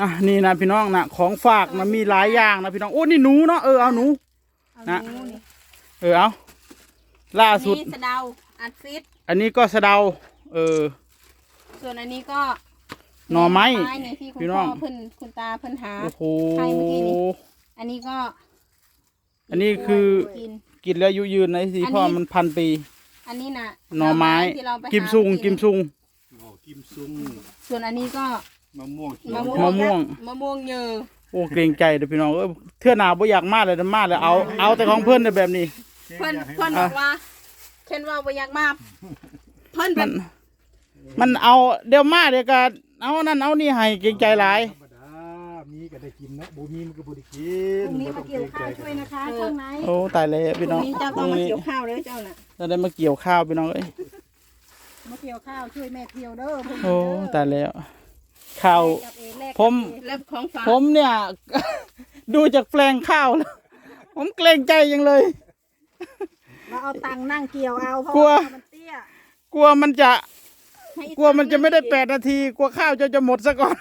อะนี่นะพี่น้องนะของฝากนะมีหลายอย่างนะพี่น้องโอ้นี่หนูเนาะเออเอาหนู เอานะ หนูนี่เออเอาล่าอันสุดนี้สะเดาอัดฟิตอันนี้ก็สะเดา เออ ส่วนอันนี้ก็หน่อไม้เนี่ยที่คุณพี่น้พ่ออง เพิ่นคุณตาเพิ่นหา โอ้โหใช่เมื่อกี้นี้ อันนี้ก็อันนี้คือ กิน กินแล้วอายุยืนนะสิอันนี้เพราะมันพันปีอันนี้น่ะหน่อไม้ ที่เราไปหากิมซุงนกิมซุงหน่อกิมซุงส่วนอันนี้ก็ มะม่วงเขียวมะม่วมะม่วง มะม่วงเยอะโอ้เกรงใจเด้อพี่น้องเอ้ยเทื่อหนาบ่อยากมาเลยนะมาเลยเอาเอาแต่ของเพื่อนแต่แบบนี้ เพิ่นอยากให้เพิ่นบอกว่าเช่นว่าบ่อยากมาเพิ่นมัเป็นนมันเอาเดี๋ยวมาเดี๋ยวก็เอานั่นเอานี่ให้เกรงใจหลาย ธรรมดามีก็ได้กินเนาะบ่มีมันก็บ่ได้กิพนรุ่งนี้มาเกี่ยวข้าวช่วยนะคะช่างไหนโอ้ตายแล้วพี่น้องนี้เจ้าต้องมาเกี่ยวข้าวเลยเจ้าน่ะจะได้มาเกี่ยวข้าวพี่น้องเอ้ยมาเกี่ยวข้าวช่วยแม่เที่ยวเด้อพรุ่งนี้โอ้เด้อตายแล้ว ข้าวจับเองแลกผม แล้วของฝากผมเนี่ย ดูจากแปลงข้าวแล้ว ผมเกรงใจยังเลย เราเอาตังค์นั่งเกี่ยวเอาเพราะกลัวว่ามันเตี้ยกลัวมันจะ ให้อีกลัวมันจะไม่ได้แปดนาที กลัวข้าวจะจะหมดซะก่อน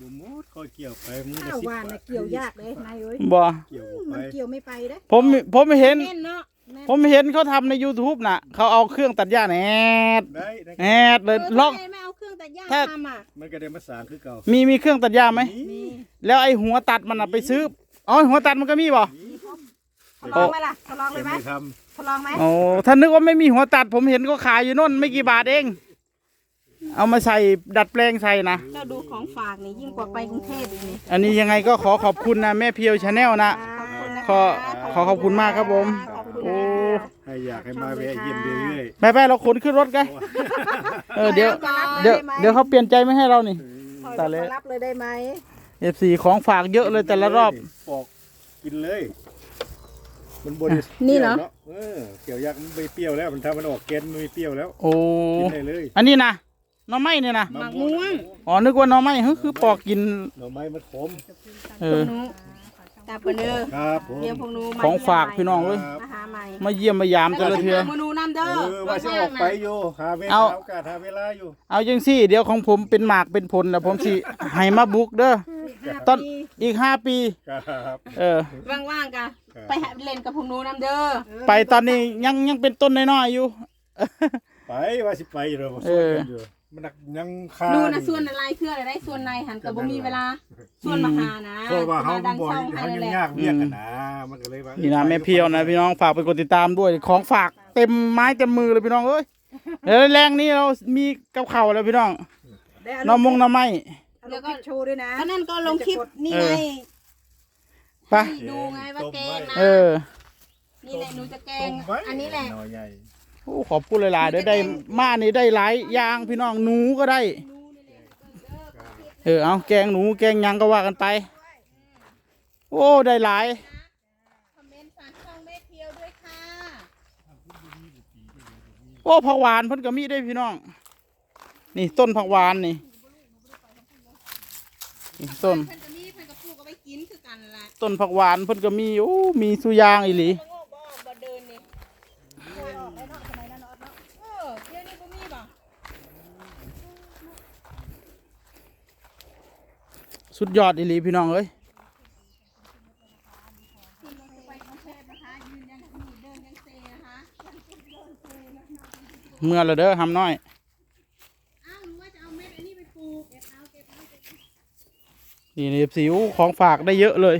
บ่หมดคอยเกี่ยวไปมือละข้าวสิบหวานบาน่ะทเกี่ยวยากเลยนายเอ้ยบ่ เกี่ยวมัไปนเกี่ยวไม่ไปเด้อผมผมเห็นเล่นเนาะ ผมเห็นเขาทำใน YouTube น่ะ เขาเอาเครื่องตัดหญ้าแหนดได้ได้แหนดเลยเออลองทำไมไม่เอาเครื่องตัดหญ้าถ้า ทำอะ มันก็ได้มาสร้างคือเก่ามีมีเครื่องตัดหญ้าไหมมีแล้วไอ้หัวตัดมันน่ะไปซื้ออ๋อหัวตัดมันก็มีบ่ ทดลองไหมล่ะทดลองเลแต่ยไหมไม่ททดลองไหมโอ้ถ้านึกว่าไม่มีหัวตัดผมเห็นก็ขายอยู่โน่นไม่กี่บาทเอง เอามาใส่ดัดแปลงใส่นะเจ้าดูของฝากนี่ยิ่งกว่าไปกรุงเทพอีกนี่อันนี้ยังไงก็ขอขอบคุณนะแม่เพียวชาแนลนะ ขอขอขอบคุณมากครับผม ข ให้อยากให้มาแวะเยี่ยมเรื่อยไปไปเราขนขึ้นรถกันเออเดี๋ยวก่อนเดี๋ยวเดี๋ยวเขาเปลี่ยนใจไม่ให้เรานี่คอยตายแล้วมารับเลยได้ไหมเอฟซีของฝากเยอะเลยๆแต่ละรอบ ปอกกินเลย มันบ่ได้นี่เหรอ ปยวาะเออเกี่ยวยากมันไม่เปรี้ยวแล้ว มันถ้ามันออกแกนมันไม่เปรี้ยวแล้ว โอ้ กินได้เลยอันนี้นะหน่อไม้เนี่ยนะหมากม่วงอ๋อนึกว่าหน่อไม้เฮ้ยคือปอกกิน หน่อไม้มันขม เอพวอกหนูตาเพิ่นเด้อครับผมเดี๋ยวพวกหนูมของฝากพี่น้องเว้ย ครับ มาหาใหม่มาเยี่ยมมายามแต่ละเทือมนูน้ำเด้อเออว่าจะออกไปอยู่หาเวลาเอา โอกาสหาเวลาอยู่เอาจังซี่ เดี๋ยวของผมเป็นหมากเป็นผลแล้วผมสิให้มาบุกเด้อตอนอีกห้าปี ครับ เออ ว่างๆกะครับ ไปหาเล่นกับพวกหนูน้ำเด้อไปตอนนี้ยังยังเป็นต้นน้อยๆอยู่ ไปว่าสิไปอยู่เราเอออยู่มันนักยังคาดูนะส่วนอะไรคืออะไรได้ส่วนในหันกับบ่มีเวลาส่วนมาหานะเพราะว่าเขาดันบ่อยช่องให้เขานั่นยังแหละยากเรียกกันนะ มันก็เลยว่านี่นะแม่เพียวนะพี่น้องฝากไปกดติดตามด้วยของฝากเต็มไม้เต็มมือเลยพี่น้องเอ้ยเดี๋ยวแรงนี้เรามีกับเข่าวแล้วพี่น้องได้เอาน้ำมงน้ำไม้เอาลงคลิปโชว์ด้วยนะก็นั่นก็ลงคลิปนี่เอไงอไปให้ดูไงว่าแกงนะเออนี่แหละหนูจะแกต้งมไว้อันนี้แหละ หน่อใหญ่โอ้ขอบคุณหลายๆเดี๋ยวได้มานี่ได้หลายอย่างพี่น้องหนูก็ได้ เออเอาแกงหนูแกงหยังก็ว่ากันไป โอ้ได้หลาย คอมเมนต์ฝากช่องแม่เพียวด้วยค่ะ โอ้ผักหวานเพิ่นก็มีได้พี่น้อง นี่ต้นผักหวานนี่นี่ต้น เพิ่นก็มีเพิ่นก็ปลูกเอาไปกินคือกันล่ะต้นผักหวานเพิ่นก็มีโอ้มีสุยางอีหลีแล้วก็บ่บ่เดินนี่เออเดี๋ยวนี้บ่มีบ่สุดยอดอีหลีพี่น้องเอ้ย ไปกรุงเทพนะคะยืนยังมีเดินยังเซนะคะ เมื่อละเด้อทำน้อยนี่นี่สิวของฝากได้เยอะเลย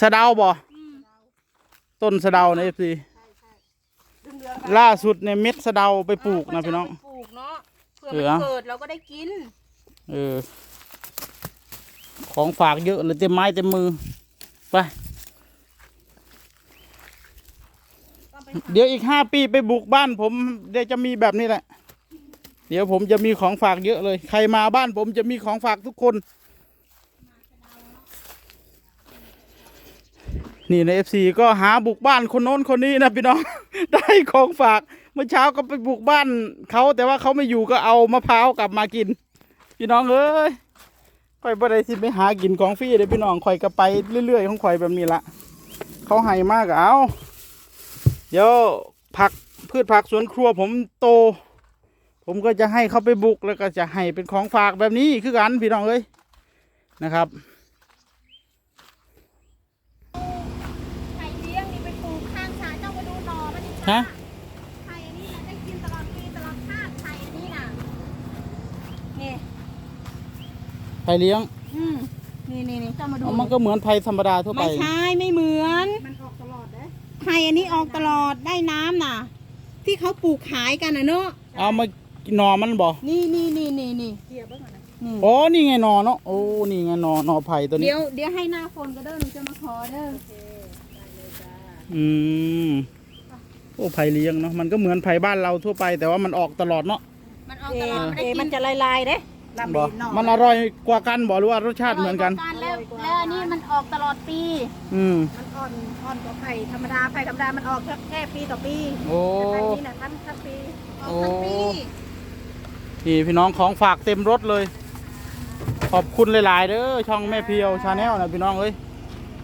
สะดาบ่ต้นสะดาในเอฟซีล่าสุดในเม็ดสะดาไปปลูกนะพี่น้องปลูกเนาะเผื่อเกิดเราก็ได้กิน เออ ของฝากเยอะเลยเต็มไม้เต็มมือ ไป เดี๋ยวอีกห้าปีไปบุกบ้านผม เดี๋ยวจะมีแบบนี้แหละ เดี๋ยวผมจะมีของฝากเยอะเลย ใครมาบ้านผมจะมีของฝากทุกคน นี่ในเอฟซีก็หาบุกบ้านคนโน้นคนนี้นะพี่น้อง ได้ของฝากเมื่อเช้าก็ไปบุกบ้านเขาแต่ว่าเขาไม่อยู่ก็เอามะพร้าวกลับมากิน พี่น้องเอ้ย ข่อยบ่ได้สิไปหากินของฟรีเด้อพี่น้องข่อยก็ไปเรื่อยๆของข่อยแบบนี้ละเขาให้มากเอาเดี๋ยวผักพืชผักสวนครัวผมโต ผมก็จะให้เขาไปบุกแล้วก็จะให้เป็นของฝากแบบนี้คือกันพี่น้องเอ้ยนะครับไข่เลี้ยงนี่ไปปลูกข้างสระเจ้ามาดูหน่อมันนี่ฮะ ไข่อันนี้นะได้กินตลอดปีตลอดชาติไข่อันนี้น่ะนี่ ไผ่เลี้ยงอืมนี่นี่นี่เจ้ามาดูเอามันก็เหมือนไผ่ธรรมดาทั่วไป ไม่ใช่ไม่เหมือนมันออกตลอดนะไข่อันนี้ออกตลอดได้น้ำน่ะ ที่เขาปลูกขายกันน่ะเนาะเอามาหนอมันบ่นี่นี่นี่นี่นี่เกี่ยวบ้างอะนะนี่โอ้นี่ไงหนอเนาะโอ้นี่ไงหนอหนอไผ่ตัวนี้ เดี๋ยวเดี๋ยวให้หน้าฝนก็เด้อหนูจะมาขอเด้อ อืมโอ้ไผ่เลี้ยงเนาะมันก็เหมือนไผ่บ้านเราทั่วไป แต่ว่ามันออกตลอดเนาะมันออกเอตลอดไม่เอได้กิมันนจะลายๆเด้ ลำบ่ดีหน่อมันอร่อยกว่ากันบ่หรือว่ารสชาติเหมือนกันร่ยว่าแล้วแล้วอันนี้มันออกตลอดปีอืม มันอ่อนอ่อนกว่าไผ่ธรรมดาไผ่ธรรมดามันออกแค่แค่ปีต่อปีโอ้ แต่ไผ่นี่น่ะทั้งทั้งปีออกทั้งปีโอ้นี่พี่น้องของฝากเต็มรถเลย ขอบคุณหลาย ๆ เด้อช่องแม่เพียวชาแนลนะพี่น้องเอ้ย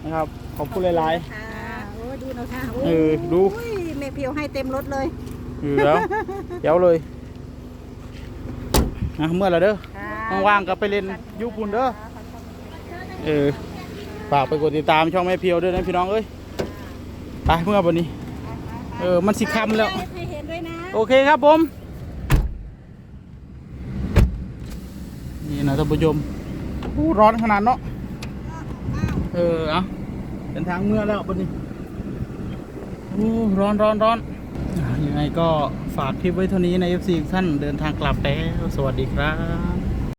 นะครับ ขอบคุณหลาย ค่ะโอ้ยดูหนะค่ะเออดูโอ้ยแม่เพียวให้เต็มรถเลยๆเหลือเดี๋ยวเลยนะเมื่อไหรเด้อค่ะ ว่างๆก็ไปเล่นยุบุนเด้อเออฝากไปกดติดตามช่องแม่เพียวด้วยนะพี่น้องเอ้ยไปเมื่อวันนี้ เออมันสิคำแล้วให้เห็นด้วยนะโอเคครับผม นี่นะท่านผู้ชมอู้ร้อนขนาดเนาะเออเอาเป็นทางเมื่อแล้ววันนี้อู้ร้อนร้อนร้อนอะยังไงก็ฝากคลิปไว้เท่านี้ใน FC ทุกท่านเดินทางกลับแล้วสวัสดีครับ